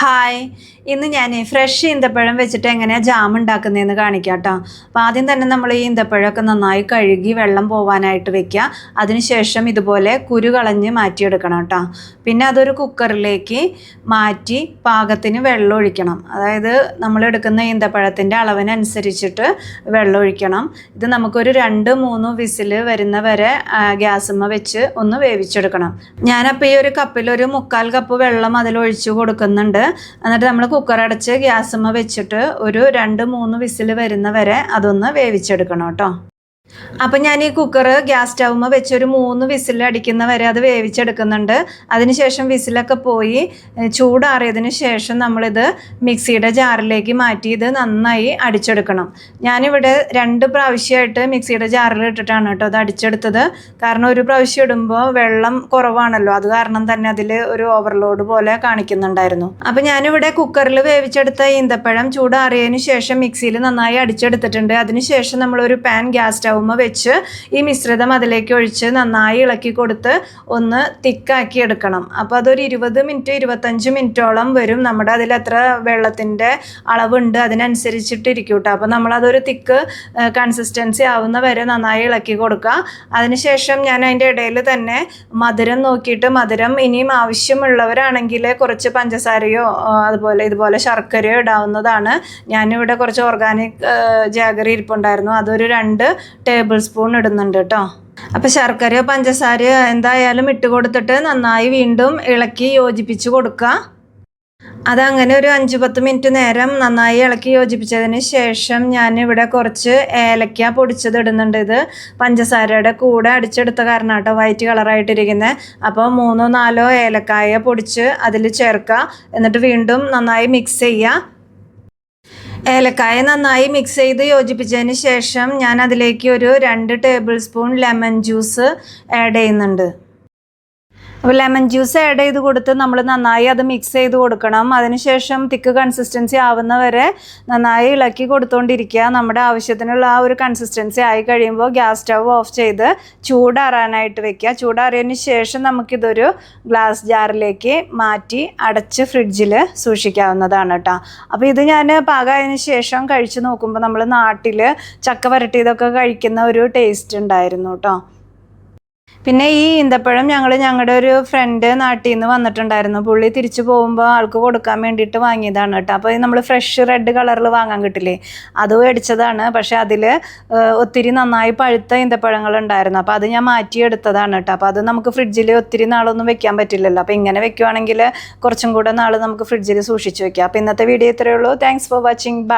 Hi ഇന്ന് ഞാൻ fresh ഈന്തപ്പഴം വെച്ചിട്ട് എങ്ങനെയാണ് ജാം ഉണ്ടാക്കുന്നതെന്ന് കാണിക്കാം കേട്ടോ അപ്പോൾ ആദ്യം തന്നെ നമ്മൾ ഈ ഈന്തപ്പഴമൊക്കെ നന്നായി കഴുകി വെള്ളം പോവാനായിട്ട് വെക്കുക അതിനുശേഷം ഇതുപോലെ കുരു കളഞ്ഞ് മാറ്റിയെടുക്കണം കേട്ടോ പിന്നെ അതൊരു കുക്കറിലേക്ക് മാറ്റി പാകത്തിന് വെള്ളം ഒഴിക്കണം. അതായത് നമ്മൾ എടുക്കുന്ന ഈന്തപ്പഴത്തിന്റെ അളവിനനുസരിച്ചിട്ട് വെള്ളം ഒഴിക്കണം. ഇത് നമുക്കൊരു രണ്ട് മൂന്ന് വിസിൽ വരുന്ന വരെ ഗ്യാസുമ്മ വെച്ച് ഒന്ന് വേവിച്ചെടുക്കണം. ഞാനപ്പോൾ ഈ ഒരു കപ്പിൽ ഒരു മുക്കാൽ കപ്പ് വെള്ളം അതിലൊഴിച്ച് കൊടുക്കുന്നുണ്ട്. എന്നിട്ട് നമ്മൾ കുക്കർ അടച്ച് ഗ്യാസുമ്മ വെച്ചിട്ട് ഒരു രണ്ട് മൂന്ന് വിസിൽ വരുന്ന വരെ അതൊന്ന് വേവിച്ചെടുക്കണം കേട്ടോ. അപ്പം ഞാൻ ഈ കുക്കർ ഗ്യാസ് സ്റ്റൗമ്മ വെച്ച് ഒരു മൂന്ന് വിസിൽ അടിക്കുന്ന വരെ അത് വേവിച്ചെടുക്കുന്നുണ്ട്. അതിനുശേഷം വിസിലൊക്കെ പോയി ചൂടാറിയതിന് ശേഷം നമ്മളിത് മിക്സിയുടെ ജാറിലേക്ക് മാറ്റി ഇത് നന്നായി അടിച്ചെടുക്കണം. ഞാനിവിടെ രണ്ട് പ്രാവശ്യമായിട്ട് മിക്സിയുടെ ജാറിൽ ഇട്ടിട്ടാണ് കേട്ടോ അത് അടിച്ചെടുത്തത്. കാരണം ഒരു പ്രാവശ്യം ഇടുമ്പോൾ വെള്ളം കുറവാണല്ലോ. അത് കാരണം തന്നെ അതിൽ ഒരു ഓവർലോഡ് പോലെ കാണിക്കുന്നുണ്ടായിരുന്നു. അപ്പം ഞാനിവിടെ കുക്കറിൽ വേവിച്ചെടുത്ത ഈന്തപ്പഴം ചൂടാറിയതിനു ശേഷം മിക്സിയിൽ നന്നായി അടിച്ചെടുത്തിട്ടുണ്ട്. അതിനുശേഷം നമ്മളൊരു പാൻ ഗ്യാസ് സ്റ്റൗമ്മ വെച്ച് ഈ മിശ്രിതം അതിലേക്ക് ഒഴിച്ച് നന്നായി ഇളക്കി കൊടുത്ത് ഒന്ന് തിക്കാക്കി എടുക്കണം. അപ്പോൾ അതൊരു ഇരുപത് മിനിറ്റ് ഇരുപത്തഞ്ച് മിനിറ്റോളം വരും. നമ്മുടെ അതിൽ എത്ര വെള്ളത്തിന്റെ അളവുണ്ട് അതിനനുസരിച്ചിട്ട് ഇരിക്കും കേട്ടോ അപ്പോൾ നമ്മളതൊരു തിക്ക് കൺസിസ്റ്റൻസി ആവുന്ന വരെ നന്നായി ഇളക്കി കൊടുക്കുക. അതിനുശേഷം ഞാൻ അതിന്റെ ഇടയിൽ തന്നെ മധുരം നോക്കിയിട്ട് മധുരം ഇനിയും ആവശ്യമുള്ളവരാണെങ്കിൽ കുറച്ച് പഞ്ചസാരയോ അതുപോലെ ഇതുപോലെ ശർക്കരയോ ഇടാവുന്നതാണ്. ഞാനിവിടെ കുറച്ച് ഓർഗാനിക് ജാഗറി ഇരിപ്പുണ്ടായിരുന്നു. അതൊരു രണ്ട് ടേബിൾ സ്പൂൺ ഇടുന്നുണ്ട് കേട്ടോ. അപ്പോൾ ശർക്കരയോ പഞ്ചസാരയോ എന്തായാലും ഇട്ട് കൊടുത്തിട്ട് നന്നായി വീണ്ടും ഇളക്കി യോജിപ്പിച്ച് കൊടുക്കുക. അതങ്ങനെ ഒരു അഞ്ച് പത്ത് മിനിറ്റ് നേരം നന്നായി ഇളക്കി യോജിപ്പിച്ചതിന് ശേഷം ഞാൻ ഇവിടെ കുറച്ച് ഏലക്ക പൊടിച്ചത് ഇടുന്നുണ്ട് ഇത്. പഞ്ചസാരയുടെ കൂടെ അടിച്ചെടുത്ത കാരണം കേട്ടോ വൈറ്റ് കളറായിട്ടിരിക്കുന്നത് അപ്പോൾ മൂന്നോ നാലോ ഏലക്കായ പൊടിച്ച് അതിൽ ചേർക്കുക. എന്നിട്ട് വീണ്ടും നന്നായി മിക്സ് ചെയ്യുക. ഏലക്കായ നന്നായി മിക്സ് ചെയ്ത് യോജിപ്പിച്ചതിന് ശേഷം ഞാൻ അതിലേക്ക് ഒരു രണ്ട് tablespoon lemon juice add ചെയ്യുന്നുണ്ട്. അപ്പോൾ ലെമൺ ജ്യൂസ് ആഡ് ചെയ്ത് കൊടുത്ത് നമ്മൾ നന്നായി അത് മിക്സ് ചെയ്ത് കൊടുക്കണം. അതിനുശേഷം തിക്ക് കൺസിസ്റ്റൻസി ആവുന്ന വരെ നന്നായി ഇളക്കി കൊടുത്തുകൊണ്ടിരിക്കുക നമ്മുടെ ആവശ്യത്തിനുള്ള ആ ഒരു കൺസിസ്റ്റൻസി ആയി കഴിയുമ്പോൾ ഗ്യാസ് സ്റ്റവ് ഓഫ് ചെയ്ത് ചൂടാറാനായിട്ട് വെക്കുക. ചൂടാറിയതിന് ശേഷം നമുക്കിതൊരു ഗ്ലാസ് ജാറിലേക്ക് മാറ്റി അടച്ച് ഫ്രിഡ്ജിൽ സൂക്ഷിക്കാവുന്നതാണ് കേട്ടോ. അപ്പോൾ ഇത് ഞാൻ പാകമായതിനു ശേഷം കഴിച്ചു നോക്കുമ്പോൾ നമ്മൾ നാട്ടിൽ ചക്ക വരട്ടിയതൊക്കെ കഴിക്കുന്ന ഒരു ടേസ്റ്റ് ഉണ്ടായിരുന്നു കേട്ടോ. പിന്നെ ഈ ഈന്തപ്പഴം ഞങ്ങൾ ഞങ്ങളുടെ ഒരു ഫ്രണ്ട് നാട്ടിൽ നിന്ന് വന്നിട്ടുണ്ടായിരുന്നു. പുള്ളി തിരിച്ചു പോകുമ്പോൾ ആൾക്ക് കൊടുക്കാൻ വേണ്ടിയിട്ട് വാങ്ങിയതാണ് കേട്ടോ. അപ്പോൾ നമ്മൾ ഫ്രഷ് റെഡ് കളറിൽ വാങ്ങാൻ കിട്ടില്ലേ? അത് മേടിച്ചതാണ്. പക്ഷേ അതിൽ ഒത്തിരി നന്നായി പഴുത്ത ഈന്തപ്പഴങ്ങൾ ഉണ്ടായിരുന്നു. അപ്പോൾ അത് ഞാൻ മാറ്റിയെടുത്തതാണ് കേട്ടോ. അപ്പോൾ അത് നമുക്ക് ഫ്രിഡ്ജിൽ ഒത്തിരി നാളൊന്നും വെക്കാൻ പറ്റില്ലല്ലോ. അപ്പോൾ ഇങ്ങനെ വെക്കുവാണെങ്കിൽ കുറച്ചും കൂടെ നാൾ നമുക്ക് ഫ്രിഡ്ജിൽ സൂക്ഷിച്ച് വെക്കാം. അപ്പോൾ ഇന്നത്തെ വീഡിയോ ഇത്രയേ ഉള്ളൂ. Thanks for watching bye